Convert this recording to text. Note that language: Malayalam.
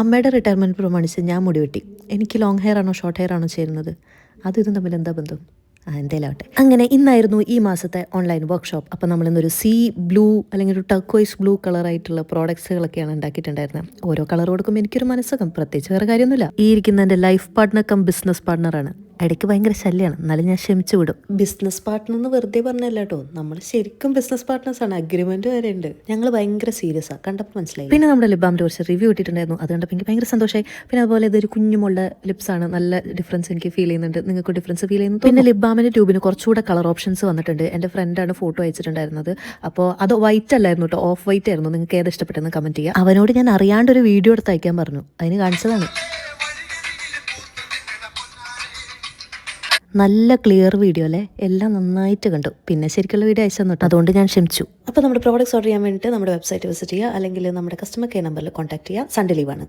അമ്മയുടെ റിട്ടയർമെന്റ് പ്രമാണിച്ച് ഞാൻ മുടി വെട്ടി. എനിക്ക് ലോങ് ഹെയർ ആണോ ഷോർട്ട് ഹെയർ ആണോ ചേരുന്നത്? അത് തമ്മിൽ എന്താ ബന്ധം? ആ എന്തേലാവട്ടെ അങ്ങനെ ഇന്നായിരുന്നു ഈ മാസത്തെ ഓൺലൈൻ വർക്ക്ഷോപ്പ് അപ്പോൾ നമ്മൾ ഇന്നൊരു സീ ബ്ലൂ അല്ലെങ്കിൽ ഒരു ടർക്കോയ്സ് ബ്ലൂ കളറായിട്ടുള്ള പ്രോഡക്ട്സുകളൊക്കെയാണ് ഉണ്ടാക്കിയിട്ടുണ്ടായിരുന്നത്. ഓരോ കളർ കൊടുക്കുമ്പോൾ എനിക്കൊരു മനസ്സകം പ്രത്യേകിച്ച് വേറെ കാര്യമൊന്നുമില്ല. ഈ ഇരിക്കുന്ന എന്റെ ലൈഫ് പാർട്ട്ണർ കം ബിസിനസ് പാർട്ട്ണറാണ് ഇടയ്ക്ക് ഭയങ്കര ശല്യമാണ് എന്നാലും ഞാൻ ക്ഷമിച്ചു വിടും. ബിസിനസ് പാർട്ട്ണർ എന്ന് വെറുതെ പറഞ്ഞല്ല കേട്ടോ നമ്മൾ ശരിക്കും ബിസിനസ് പാർട്ട്നേഴ്സ് ആണ്. അഗ്രിമെന്റ് വരെ ഉണ്ട്. ഞങ്ങൾ ഭയങ്കര സീരിയസ് ആണ് കണ്ടപ്പോൾ മനസ്സിലായി. പിന്നെ നമ്മുടെ ലിബാമിന്റെ കുറച്ച് റിവ്യൂ ഇട്ടിട്ടുണ്ടായിരുന്നു. അത് കണ്ടപ്പോൾ എനിക്ക് ഭയങ്കര സന്തോഷമായി. പിന്നെ അതുപോലെ ഇതൊരു കുഞ്ഞുമുള്ള ലിപ്സ് ആണ്. നല്ല ഡിഫറൻസ് എനിക്ക് ഫീൽ ചെയ്യുന്നുണ്ട്. നിങ്ങൾക്ക് ഡിഫറൻസ് ഫീൽ ചെയ്യുന്നു പിന്നെ ലിബാമിന്റെ ട്യൂബിന് കുറച്ചുകൂടെ കളർ ഓപ്ഷൻസ് വന്നിട്ടുണ്ട്. എന്റെ ഫ്രണ്ടാണ് ഫോട്ടോ അയച്ചിട്ടുണ്ടായിരുന്നത്. അപ്പോൾ അത് വൈറ്റ് അല്ലായിരുന്നു കേട്ടോ ഓഫ് വൈറ്റ് ആയിരുന്നു. നിങ്ങൾക്ക് ഏത് ഇഷ്ടപ്പെട്ടെന്ന് കമന്റ് ചെയ്യുക അവനോട് ഞാൻ അറിയാണ്ട് ഒരു വീഡിയോ എടുത്ത് അയക്കാൻ പറഞ്ഞു. അതിന് കാണിച്ചതാണ്. നല്ല ക്ലിയർ വീഡിയോ അല്ലേ? എല്ലാം നന്നായിട്ട് കണ്ടു. പിന്നെ ശരിക്കുള്ള വീഡിയോ അയച്ചു തന്നിട്ട് അതുകൊണ്ട് ഞാൻ ക്ഷമിച്ചു. അപ്പോൾ നമ്മുടെ പ്രോഡക്റ്റ്സ് ഓർഡർ ചെയ്യാൻ വേണ്ടിയിട്ട് നമ്മുടെ വെബ്സൈറ്റ് വിസിറ്റ് ചെയ്യുക. അല്ലെങ്കിൽ നമ്മുടെ കസ്റ്റമർ കെയർ നമ്പറിൽ കോൺടാക്ട് ചെയ്യുക. സൺഡേ ലീവാണ്